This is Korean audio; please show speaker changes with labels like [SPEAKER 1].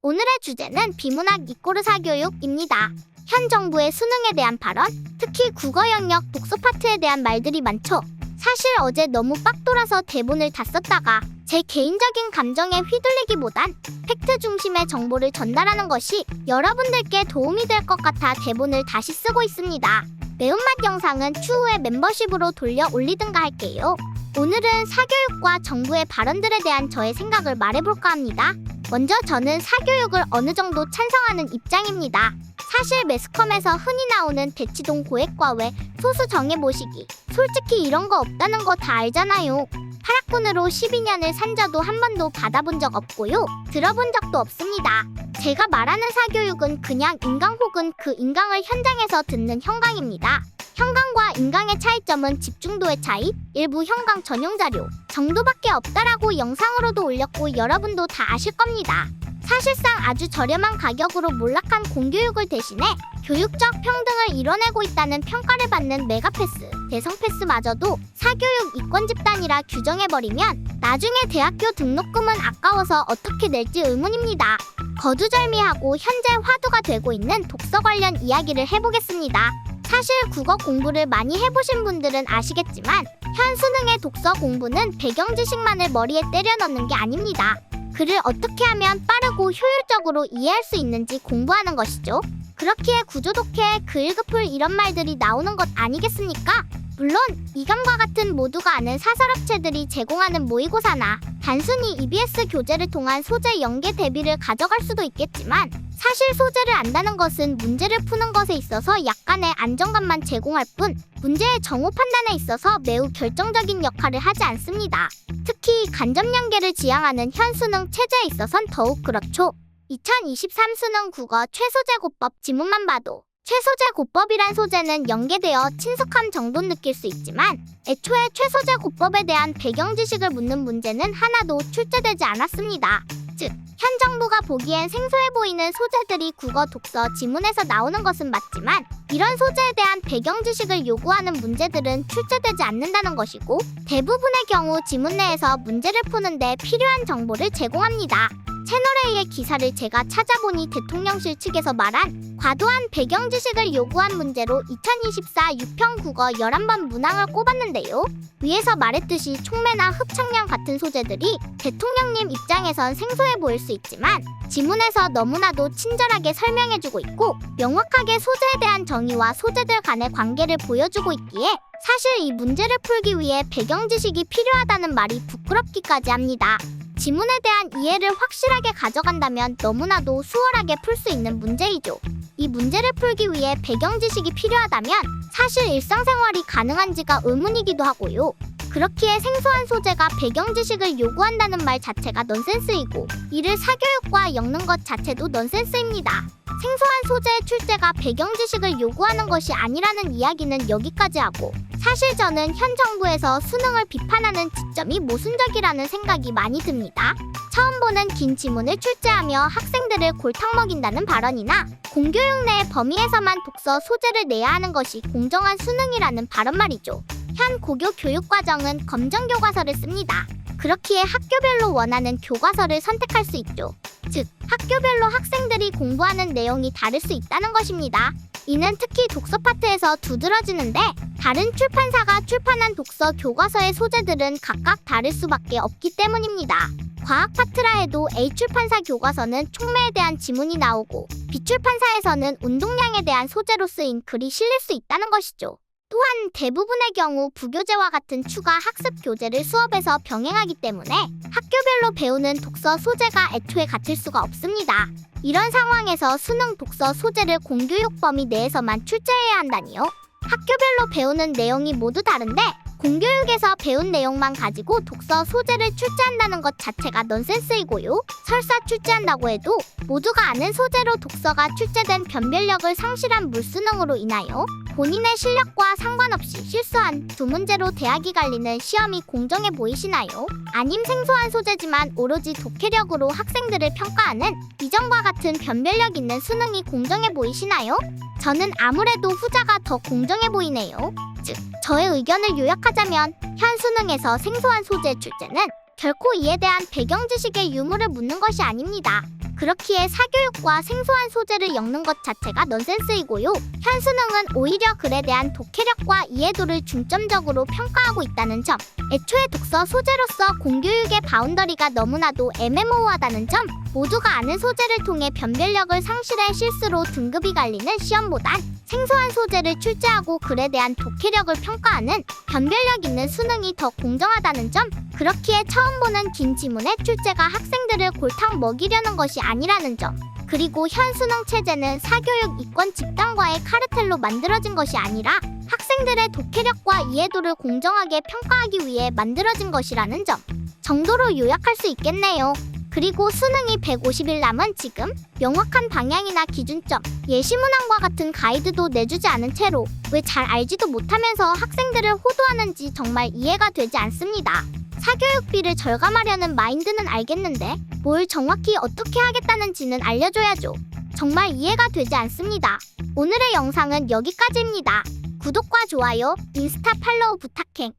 [SPEAKER 1] 오늘의 주제는 비문학 이꼬르 사교육입니다. 현 정부의 수능에 대한 발언, 특히 국어 영역 독서 파트에 대한 말들이 많죠. 사실 어제 너무 빡 돌아서 대본을 다 썼다가 제 개인적인 감정에 휘둘리기보단 팩트 중심의 정보를 전달하는 것이 여러분들께 도움이 될 것 같아 대본을 다시 쓰고 있습니다. 매운맛 영상은 추후에 멤버십으로 돌려 올리든가 할게요. 오늘은 사교육과 정부의 발언들에 대한 저의 생각을 말해볼까 합니다. 먼저 저는 사교육을 어느 정도 찬성하는 입장입니다. 사실 매스컴에서 흔히 나오는 대치동 고액과 외 소수 정해 모시기 솔직히 이런 거 없다는 거 다 알잖아요. 파락군으로 12년을 산 자도 한 번도 받아본 적 없고요. 들어본 적도 없습니다. 제가 말하는 사교육은 그냥 인강 혹은 그 인강을 현장에서 듣는 현강입니다. 현강과 인강의 차이점은 집중도의 차이, 일부 현강 전용 자료 정도밖에 없다라고 영상으로도 올렸고 여러분도 다 아실 겁니다. 사실상 아주 저렴한 가격으로 몰락한 공교육을 대신해 교육적 평등을 이뤄내고 있다는 평가를 받는 메가패스, 대성패스마저도 사교육 이권 집단이라 규정해버리면 나중에 대학교 등록금은 아까워서 어떻게 낼지 의문입니다. 거두절미하고 현재 화두가 되고 있는 독서 관련 이야기를 해보겠습니다. 사실 국어 공부를 많이 해보신 분들은 아시겠지만 현 수능의 독서 공부는 배경 지식만을 머리에 때려 넣는 게 아닙니다. 글을 어떻게 하면 빠르고 효율적으로 이해할 수 있는지 공부하는 것이죠. 그렇기에 구조독해, 글급풀 이런 말들이 나오는 것 아니겠습니까? 물론 이감과 같은 모두가 아는 사설업체들이 제공하는 모의고사나 단순히 EBS 교재를 통한 소재 연계 대비를 가져갈 수도 있겠지만 사실 소재를 안다는 것은 문제를 푸는 것에 있어서 약간의 안정감만 제공할 뿐 문제의 정오 판단에 있어서 매우 결정적인 역할을 하지 않습니다. 특히 간접 연계를 지향하는 현 수능 체제에 있어선 더욱 그렇죠. 2023 수능 국어 최소재고법 지문만 봐도 최소재고법이란 소재는 연계되어 친숙함 정도는 느낄 수 있지만 애초에 최소재고법에 대한 배경 지식을 묻는 문제는 하나도 출제되지 않았습니다. 즉, 현 정부가 보기엔 생소해 보이는 소재들이 국어 독서 지문에서 나오는 것은 맞지만 이런 소재에 대한 배경 지식을 요구하는 문제들은 출제되지 않는다는 것이고 대부분의 경우 지문 내에서 문제를 푸는데 필요한 정보를 제공합니다. 채널A의 기사를 제가 찾아보니 대통령실 측에서 말한 과도한 배경 지식을 요구한 문제로 2024 6평 국어 11번 문항을 꼽았는데요. 위에서 말했듯이 촉매나 흡착량 같은 소재들이 대통령님 입장에선 생소해 보일 수 있지만 지문에서 너무나도 친절하게 설명해주고 있고 명확하게 소재에 대한 정의와 소재들 간의 관계를 보여주고 있기에 사실 이 문제를 풀기 위해 배경 지식이 필요하다는 말이 부끄럽기까지 합니다. 지문에 대한 이해를 확실하게 가져간다면 너무나도 수월하게 풀 수 있는 문제이죠. 이 문제를 풀기 위해 배경 지식이 필요하다면 사실 일상생활이 가능한지가 의문이기도 하고요. 그렇기에 생소한 소재가 배경 지식을 요구한다는 말 자체가 넌센스이고 이를 사교육과 엮는 것 자체도 넌센스입니다. 생소한 소재의 출제가 배경 지식을 요구하는 것이 아니라는 이야기는 여기까지 하고 사실 저는 현 정부에서 수능을 비판하는 지점이 모순적이라는 생각이 많이 듭니다. 처음 보는 긴 지문을 출제하며 학생들을 골탕 먹인다는 발언이나 공교육 내 범위에서만 독서 소재를 내야 하는 것이 공정한 수능이라는 발언 말이죠. 현 고교 교육 과정은 검정 교과서를 씁니다. 그렇기에 학교별로 원하는 교과서를 선택할 수 있죠. 즉, 학교별로 학생들이 공부하는 내용이 다를 수 있다는 것입니다. 이는 특히 독서 파트에서 두드러지는데 다른 출판사가 출판한 독서 교과서의 소재들은 각각 다를 수밖에 없기 때문입니다. 과학 파트라 해도 A 출판사 교과서는 촉매에 대한 지문이 나오고 B 출판사에서는 운동량에 대한 소재로 쓰인 글이 실릴 수 있다는 것이죠. 또한 대부분의 경우 부교재와 같은 추가 학습 교재를 수업에서 병행하기 때문에 학교별로 배우는 독서 소재가 애초에 같을 수가 없습니다. 이런 상황에서 수능 독서 소재를 공교육 범위 내에서만 출제해야 한다니요. 학교별로 배우는 내용이 모두 다른데 공교육에서 배운 내용만 가지고 독서 소재를 출제한다는 것 자체가 넌센스이고요. 설사 출제한다고 해도 모두가 아는 소재로 독서가 출제된 변별력을 상실한 물수능으로 인하여 본인의 실력과 상관없이 실수한 두 문제로 대학이 갈리는 시험이 공정해 보이시나요? 아님 생소한 소재지만 오로지 독해력으로 학생들을 평가하는 이전과 같은 변별력 있는 수능이 공정해 보이시나요? 저는 아무래도 후자가 더 공정해 보이네요. 즉, 저의 의견을 요약하 자면 현 수능에서 생소한 소재 출제는 결코 이에 대한 배경 지식의 유무를 묻는 것이 아닙니다. 그렇기에 사교육과 생소한 소재를 엮는 것 자체가 넌센스이고요. 현 수능은 오히려 글에 대한 독해력과 이해도를 중점적으로 평가하고 있다는 점, 애초에 독서 소재로서 공교육의 바운더리가 너무나도 애매모호하다는 점, 모두가 아는 소재를 통해 변별력을 상실해 실수로 등급이 갈리는 시험보단 생소한 소재를 출제하고 글에 대한 독해력을 평가하는 변별력 있는 수능이 더 공정하다는 점, 그렇기에 처음 보는 긴 지문의 출제가 학생들을 골탕 먹이려는 것이 아니라는 점, 그리고 현 수능 체제는 사교육 이권 집단과의 카르텔로 만들어진 것이 아니라 학생들의 독해력과 이해도를 공정하게 평가하기 위해 만들어진 것이라는 점 정도로 요약할 수 있겠네요. 그리고 수능이 150일 남은 지금 명확한 방향이나 기준점, 예시문항과 같은 가이드도 내주지 않은 채로 왜 잘 알지도 못하면서 학생들을 호도하는지 정말 이해가 되지 않습니다. 사교육비를 절감하려는 마인드는 알겠는데 뭘 정확히 어떻게 하겠다는지는 알려줘야죠. 정말 이해가 되지 않습니다. 오늘의 영상은 여기까지입니다. 구독과 좋아요, 인스타 팔로우 부탁행.